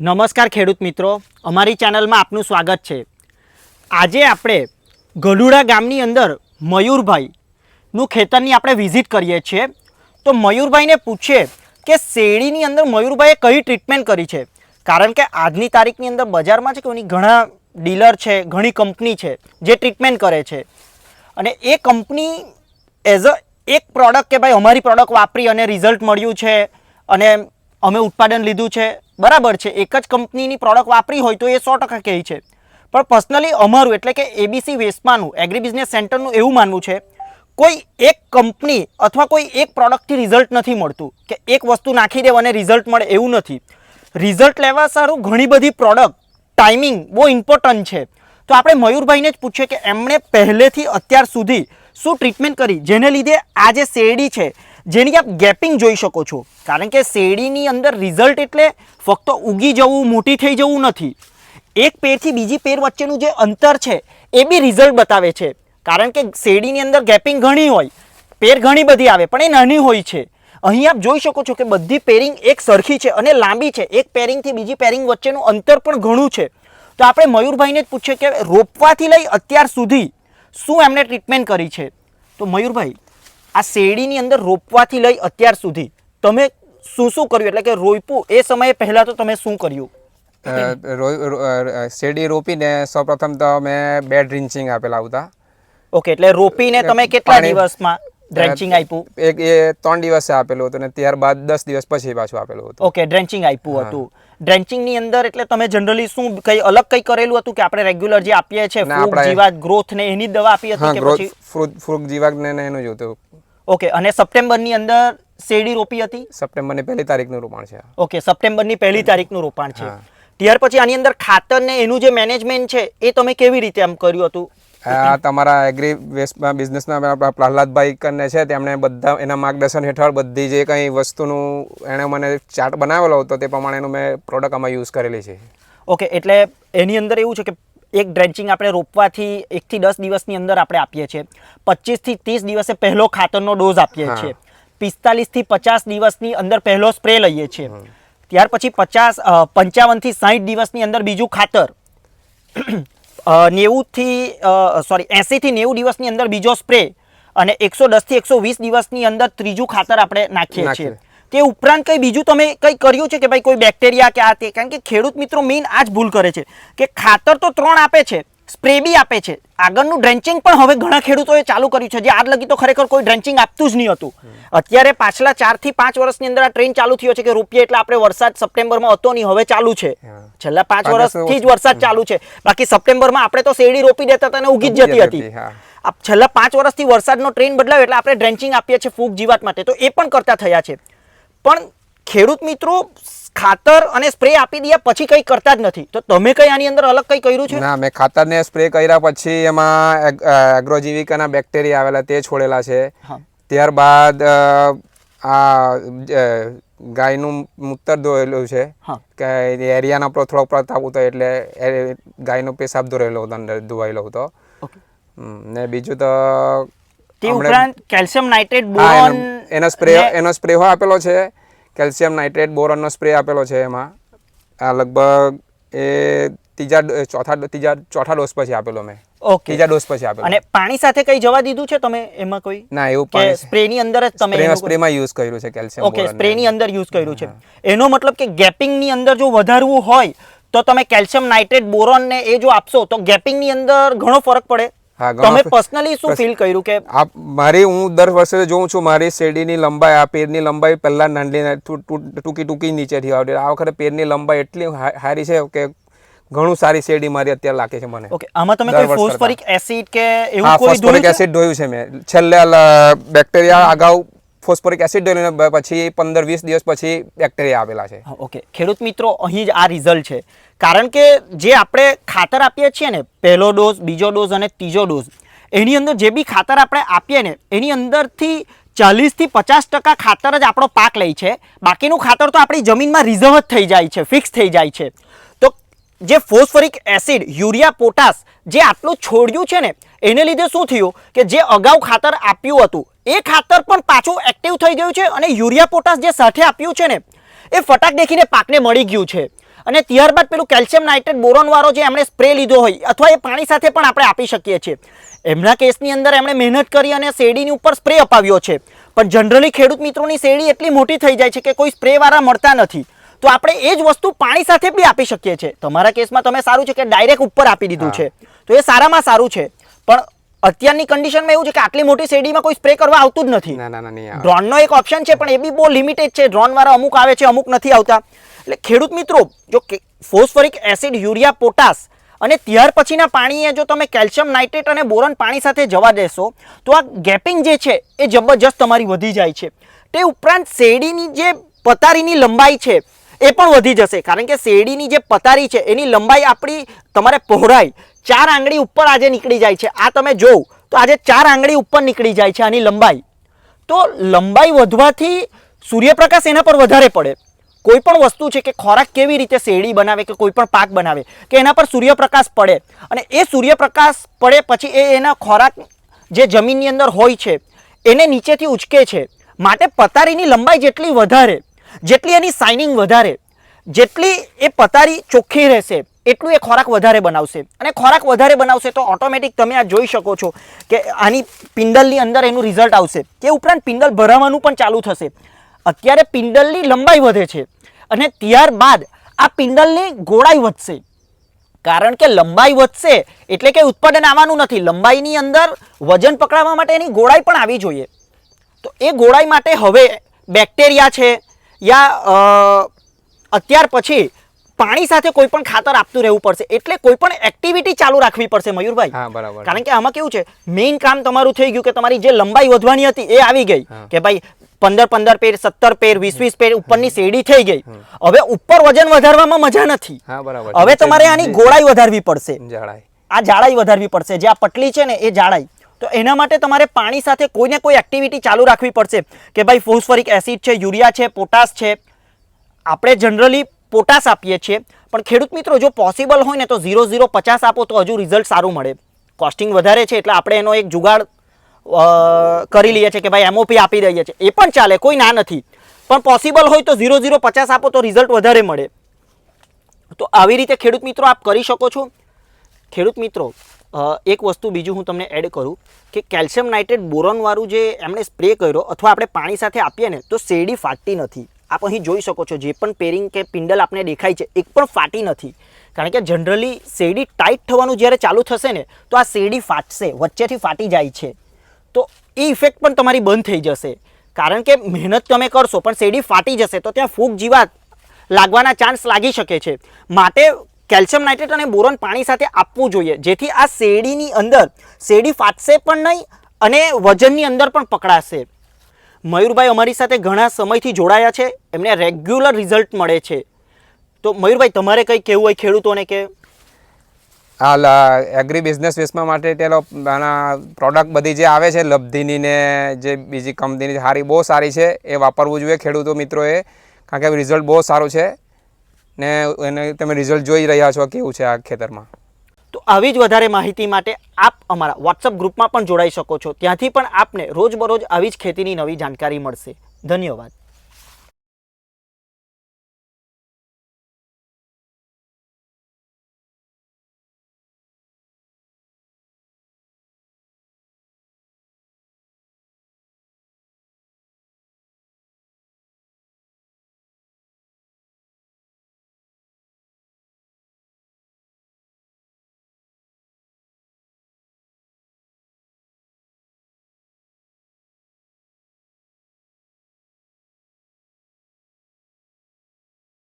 નમસ્કાર ખેડૂત મિત્રો. અમારી ચેનલમાં આપનું સ્વાગત છે. આજે આપણે ગઢુડા ગામની અંદર મયુરભાઈનું ખેતરની આપણે વિઝિટ કરીએ છીએ. તો મયુરભાઈને પૂછીએ કે શેરડીની અંદર મયુરભાઈએ કઈ ટ્રીટમેન્ટ કરી છે? કારણ કે આજની તારીખની અંદર બજારમાં છે કે એની ઘણા ડીલર છે, ઘણી કંપની છે જે ટ્રીટમેન્ટ કરે છે. અને એ કંપની એઝ અ એક પ્રોડક્ટ કે ભાઈ અમારી પ્રોડક્ટ વાપરી અને રિઝલ્ટ મળ્યું છે અને અમે ઉત્પાદન લીધું છે. બરાબર છે, એક જ કંપનીની પ્રોડક્ટ વાપરી હોય તો એ સો ટકા કહે છે. પણ પર્સનલી અમારું એટલે કે એબીસી વેસ્ટમાનું એગ્રી બિઝનેસ સેન્ટરનું એવું માનવું છે, કોઈ એક કંપની અથવા કોઈ એક પ્રોડક્ટથી રિઝલ્ટ નથી મળતું, કે એક વસ્તુ નાખી દેવ અને રિઝલ્ટ મળે એવું નથી. રિઝલ્ટ લેવા સારું ઘણી બધી પ્રોડક્ટ ટાઈમિંગ બહુ ઇમ્પોર્ટન્ટ છે. તો આપણે મયુરભાઈને જ પૂછીએ કે એમણે પહેલેથી અત્યાર સુધી શું ટ્રીટમેન્ટ કરી, જેને લીધે આ જે શેરડી છે જેની આપ ગેપિંગ જોઈ શકો છો. કારણ કે શેરડીની અંદર રિઝલ્ટ એટલે ફક્ત ઉગી જવું, મોટી થઈ જવું નથી. એક પેરથી બીજી પેર વચ્ચેનું જે અંતર છે, એ બી રિઝલ્ટ બતાવે છે. કારણ કે શેરડીની અંદર ગેપિંગ ઘણી હોય, પેર ઘણી બધી આવે, પણ એ નાની હોય છે. અહીં આપ જોઈ શકો છો કે બધી પેરિંગ એક સરખી છે અને લાંબી છે. એક પેરિંગથી બીજી પેરિંગ વચ્ચેનું અંતર પણ ઘણું છે. તો આપણે મયુરભાઈને જ પૂછીએ કે રોપવાથી લઈ અત્યાર સુધી શું એમણે ટ્રીટમેન્ટ કરી છે? તો મયુરભાઈ આ શેરડીની અંદર રોપવાથી લઈ અત્યાર સુધી તમે શું શું કર્યું? એટલે કે રોપ્યું એ સમયે પહેલાં તો તમે શું કર્યું? શેરડી રોપીને સૌપ્રથમ તો અમે બે ડ્રિન્ચિંગ આપેલા હતા ઓકે એટલે રોપીને તમે કેટલા દિવસમાં ડ્રેન્ચિંગ આપ્યું? એક એ ત્રણ દિવસે આપેલું હતું અને ત્યારબાદ દસ દિવસ પછી પાછું આપેલું હતું. ઓકે ડ્રેન્ચિંગ આપ્યું હતું. ડ્રેન્ચિંગની અંદર એટલે તમે જનરલી શું કઈ અલગ કઈ કરેલું હતું કે આપણે રેગ્યુલર જે આપીએ છીએ ફૂગ જીવાત ગ્રોથ ને એની દવા આપી હતી કે પછી? ફ્રૂટ ફ્રૂટ જીવાક ને ને એનું જ હતું. ઓકે અને સપ્ટેમ્બરની અંદર શેરડી રોપી હતી? સપ્ટેમ્બરની પહેલી તારીખનું રોપાણ છે. ઓકે સપ્ટેમ્બરની પહેલી તારીખનું રોપાણ છે. ત્યાર પછી આની અંદર ખાતર ને એનું જે મેનેજમેન્ટ છે એ તમે કેવી રીતે આમ કર્યું હતું? આ તમારા એગ્રી વેસ્ટમાં બિઝનેસના આપણા પ્રહલાદભાઈ કરીને છે તેમણે બધા એના માર્ગદર્શન હેઠળ બધી જે કંઈ વસ્તુનું એણે મને ચાર્ટ બનાવેલો હતો તે પ્રમાણેનું મેં પ્રોડક્ટ આમાં યુઝ કરેલી છે. ઓકે એટલે એની અંદર એવું છે કે એક ડ્રેન્ચિંગ આપણે રોપવાથી એકથી દસ દિવસની અંદર આપણે આપીએ છીએ. પચીસથી ત્રીસ દિવસે પહેલો ખાતરનો ડોઝ આપીએ છીએ. પિસ્તાલીસથી પચાસ દિવસની અંદર પહેલો સ્પ્રે લઈએ છીએ. ત્યાર પછી પચાસ પંચાવનથી સાઠ દિવસની અંદર બીજું ખાતર. નેવુંથી સોરી એંસીથી નેવું દિવસની અંદર બીજો સ્પ્રે અને એકસો દસથી એકસો વીસ દિવસની અંદર ત્રીજું ખાતર આપણે નાખીએ છીએ. તે ઉપરાંત કંઈ બીજું તમે કંઈ કર્યું છે કે ભાઈ કોઈ બેક્ટેરિયા કે આ તે? કારણ કે ખેડૂત મિત્રો મેઇન આ જ ભૂલ કરે છે કે ખાતર તો ત્રણ આપે છે સ્પ્રે બી આપે છે. આગળનું ડ્રેન્ચિંગ પણ હવે ઘણા ખેડૂતોએ ચાલુ કર્યું છે. જે આજ લગી તો ખરેખર કોઈ ડ્રેન્ચિંગ આપતું જ નહીં હતું. અત્યારે પાછલા ચારથી પાંચ વર્ષની અંદર આ ટ્રેન ચાલુ થયો છે કે રૂપિયા એટલે આપણે વરસાદ સપ્ટેમ્બરમાં હતો નહીં હવે ચાલુ છે. છેલ્લા પાંચ પાંચ વર્ષથી જ વરસાદ ચાલુ છે. બાકી સપ્ટેમ્બરમાં આપણે તો શેરડી રોપી દેતા હતા અને ઉગી જ જતી હતી. છેલ્લા પાંચ વર્ષથી વરસાદનો ટ્રેન બદલાયો એટલે આપણે ડ્રેન્ચિંગ આપીએ છીએ ફૂગ જીવાત માટે. તો એ પણ કરતા થયા છે. પણ ખેડૂત મિત્રો ખાતર અને સ્પ્રે આપી દીયા પછી કંઈ કરતા જ નથી. તો તમે કઈ આની અંદર અલગ કંઈ કર્યું છે? ના મેં ખાતરને સ્પ્રે કર્યા પછી એમાં એગ્રોજીવિકાના બેક્ટેરિયા આવેલા તે છોડેલા છે. ત્યારબાદ આ ગાયનું મૂતર દોરેલું છે. કે એરિયાના પર થોડો પ્રતાપ હતો એટલે ગાયનો પેશાબ દોરેલો હતો. અંદર ધોવાયેલો હતો ને બીજું તો તે ઉપરાંત કેલ્શિયમ નાઇટ્રેટ બોરોન એનો- સ્પ્રે એનો સ્પ્રે આપેલો છે. કેલ્શિયમ નાઇટ્રેટ બોરોનનો સ્પ્રે આપેલો છે એમાં. આ લગભગ એ ત્રીજા ચોથા ત્રીજા ચોથા ડોઝ પછી આપેલો મેં. ઓકે. ત્રીજા ડોઝ પછી આપેલો. અને પાણી સાથે કઈ જવા દીધું છે તમે એમાં કોઈ? ના એવું કે પાણી સ્પ્રે ની અંદર જ તમે સ્પ્રે માં યુઝ કર્યું છે કેલ્શિયમ ઓકે સ્પ્રે ની અંદર યુઝ કર્યું છે. એનો મતલબ કે ગેપિંગની અંદર જો વધારવું હોય તો તમે કેલ્શિયમ નાઇટ્રેટ બોરોન ને એ જો આપશો તો ગેપિંગની અંદર ઘણો ફરક પડે. હા, તમે પર્સનલી શું ફીલ કર્યું કે આ મારી હું દર વર્ષે જોઉં છું મારી શેરડીની લંબાઈ આ પેરની લંબાઈ પહેલા નાની ને ટુ- ટુ- ટૂંકી ટૂંકી નીચેથી આવતી આ વખતે પેરની લંબાઈ એટલી સારી છે કે ઘણું સારી શેરડી મારી અત્યારે લાગે છે મને. ઓકે આમાં તમે કોઈ ફોસ્ફોરિક એસિડ કે એવું કોઈ ફોસ્ફોરિક એસિડ ધોયું છે મેં. છેલ્લે બેક્ટેરિયા અગાઉ ફોસ્ફોરિક એસિડ ધોયું પછી પંદર વીસ દિવસ પછી બેક્ટેરિયા આવેલા છે. ઓકે. ખેડૂત મિત્રો, અહીં જ આ રિઝલ્ટ છે. કારણ કે જે આપણે ખાતર આપીએ છીએ ને, પહેલો ડોઝ, બીજો ડોઝ અને ત્રીજો ડોઝ, એની અંદર જે બી ખાતર આપણે આપીએ ને, એની અંદરથી ચાલીસથી પચાસ ટકા ખાતર જ આપણો પાક લે છે. બાકીનું ખાતર તો આપણી જમીનમાં રિઝર્વ જ થઈ જાય છે, ફિક્સ થઈ જાય છે. તો જે ફોસ્ફોરિક એસિડ, યુરિયા, પોટાશ જે આટલું છોડ્યું છે ને, એને લીધે શું થયું કે જે અગાઉ ખાતર આપ્યું હતું, એ ખાતર પણ પાછું એક્ટિવ થઈ ગયું છે અને યુરિયા પોટાશ જે સાથે આપ્યું છે ને એ ફટાક દેખીને પાકને મળી ગયું છે. અને ત્યારબાદ પેલું કેલ્શિયમ નાઇટ્રેટ બોરોનવાળો જે એમણે સ્પ્રે લીધો હોય અથવા એ પાણી સાથે પણ આપણે આપી શકીએ છીએ. એમના કેસની અંદર એમણે મહેનત કરી અને શેરડીની ઉપર સ્પ્રે અપાવ્યો છે. પણ જનરલી ખેડૂત મિત્રોની શેરડી એટલી મોટી થઈ જાય છે કે કોઈ સ્પ્રેવાળા મળતા નથી. તો આપણે એ જ વસ્તુ પાણી સાથે બી આપી શકીએ છીએ. તમારા કેસમાં તમે સારું છે કે ડાયરેક્ટ ઉપર આપી દીધું છે. તો એ સારામાં સારું છે. પણ અત્યારની કન્ડિશનમાં એવું છે કે આટલી મોટી શેરડીમાં કોઈ સ્પ્રે કરવા આવતું જ નથી. ના ના ના નહીં ડ્રોનનો એક ઓપ્શન છે પણ એ બી બહુ લિમિટેડ છે. ડ્રોન વાળા અમુક આવે છે અમુક નથી આવતા. એટલે ખેડૂત મિત્રો જો ફોસ્ફરિક એસિડ યુરિયા પોટાસ અને ત્યાર પછીના પાણીએ જો તમે કેલ્શિયમ નાઇટ્રેટ અને બોરન પાણી સાથે જવા દેશો તો આ ગેપિંગ જે છે એ જબરજસ્ત તમારી વધી જાય છે. તે ઉપરાંત શેરડીની જે પતારીની લંબાઈ છે એ પણ વધી જશે. કારણ કે શેરડીની જે પતારી છે, એની લંબાઈ આપણી તમારે પહોળાઈ. ચાર આંગળી ઉપર આજે નીકળી જાય છે. આ તમે જોવ. તો આજે ચાર આંગળી ઉપર નીકળી જાય છે આની લંબાઈ. તો લંબાઈ વધવાથી સૂર્યપ્રકાશ એના પર વધારે પડે. કોઈ પણ વસ્તુ છે કે ખોરાક કેવી રીતે શેરડી બનાવે કે કોઈ પણ પાક બનાવે, કે એના પર સૂર્યપ્રકાશ પડે. અને એ સૂર્યપ્રકાશ પડે પછી એ એના ખોરાક જે જમીનની અંદર હોય છે, એને નીચેથી ઉચકે છે. માટે પતારીની લંબાઈ જેટલી વધારે જેટલી એની સાઇનિંગ વધારે, જેટલી એ પતારી ચોખ્ખી રહેશે, એટલું એ ખોરાક વધારે બનાવશે. અને ખોરાક વધારે બનાવશે તો ઓટોમેટિક તમે આ જોઈ શકો છો કે આની પિંડલની અંદર એનું રિઝલ્ટ આવશે. તે ઉપરાંત પિંડલ ભરાવાનું પણ ચાલુ થશે. અત્યારે પિંડલની લંબાઈ વધે છે અને ત્યારબાદ આ પિંડલની ગોળાઈ વધશે. કારણ કે લંબાઈ વધશે એટલે કે ઉત્પાદન આવવાનું નથી. લંબાઈની અંદર વજન પકડાવવા માટે એની ગોળાઈ પણ આવી જોઈએ. તો એ ગોળાઈ માટે હવે બેક્ટેરિયા છે યા અત્યાર પછી પાણી સાથે કોઈ પણ ખાતર આપતું રહેવું પડશે. એટલે કોઈ પણ એક્ટિવિટી ચાલુ રાખવી પડશે મયુરભાઈ. બરાબર. કારણ કે આમાં કેવું છે મેઇન કામ તમારું થઈ ગયું કે તમારી જે લંબાઈ વધવાની હતી એ આવી ગઈ. કે ભાઈ પંદર પંદર પેર સત્તર પેર વીસ વીસ પેર ઉપરની શેરડી થઈ ગઈ. હવે ઉપર વજન વધારવામાં મજા નથી. હવે તમારે આની ગોળાઈ વધારવી પડશે. આ જાડાઈ વધારવી પડશે. જે આ પટલી છે ને એ જાડાઈ. તો એના માટે તમારે પાણી સાથે કોઈને કોઈ એક્ટિવિટી ચાલુ રાખવી પડશે કે ભાઈ ફોસ્ફરિક એસિડ છે, યુરિયા છે, પોટાશ છે. આપણે જનરલી પોટાશ આપીએ છીએ. પણ ખેડૂત મિત્રો, જો પોસિબલ હોય ને તો ઝીરો ઝીરો પચાસ આપો તો હજુ રિઝલ્ટ સારું મળે. કોસ્ટિંગ વધારે છે એટલે આપણે એનો એક જુગાડ કરી લઈએ છીએ કે ભાઈ એમઓપી આપી દઈએ છીએ. એ પણ ચાલે, કોઈ ના નથી. પણ પોસિબલ હોય તો ઝીરો ઝીરો પચાસ આપો તો રિઝલ્ટ વધારે મળે. તો આવી રીતે ખેડૂત મિત્રો આપ કરી શકો છો. ખેડૂત મિત્રો એક વસ્તુ બીજું હું તમને એડ કરું કે કેલ્શિયમ નાઇટ્રેટ બોરોનવાળું જે એમણે સ્પ્રે કર્યો અથવા આપણે પાણી સાથે આપીએ ને તો શેરડી ફાટતી નથી. આપ અહીં જોઈ શકો છો, જે પણ પેરિંગ કે પિંડલ આપને દેખાય છે, એક પણ ફાટી નથી. કારણ કે જનરલી શેરડી ટાઈટ થવાનું જ્યારે ચાલુ થશે ને, તો આ શેરડી ફાટશે, વચ્ચેથી ફાટી જાય છે. તો એ ઇફેક્ટ પણ તમારી બંધ થઈ જશે. કારણ કે મહેનત તમે કરશો, પણ શેરડી ફાટી જશે, તો ત્યાં ફૂગ જીવાત લાગવાના ચાન્સ લાગી શકે છે. માટે કેલ્શિયમ નાઇટ્રેટ અને બોરોન પાણી સાથે આપવું જોઈએ. જેથી આ શેરડીની અંદર, શેરડી ફાટશે પણ નહીં અને વજનની અંદર પણ પકડાશે. મયુરભાઈ અમારી સાથે ઘણા સમયથી જોડાયા છે. એમને રેગ્યુલર રિઝલ્ટ મળે છે. તો મયુરભાઈ, તમારે કંઈ કહેવું હોય ખેડૂતોને કે? હાલ એગ્રી બિઝનેસ વેસમાં માટે તેનો પ્રોડક્ટ બધી જે આવે છે, લબ્ધિની ને જે બીજી કંપનીની સારી બહુ સારી છે, એ વાપરવું જોઈએ ખેડૂતો મિત્રોએ. કારણ કે રિઝલ્ટ બહુ સારું છે. ને એને તમે રિઝલ્ટ જોઈ રહ્યા છો, કેવું છે આ ખેતરમાં? તો આવી જ વધારે માહિતી માટે આપ અમારા વોટ્સઅપ ગ્રુપમાં પણ જોડાઈ શકો છો. ત્યાંથી પણ આપને રોજબરોજ આવી જ ખેતીની નવી જાણકારી મળશે. ધન્યવાદ.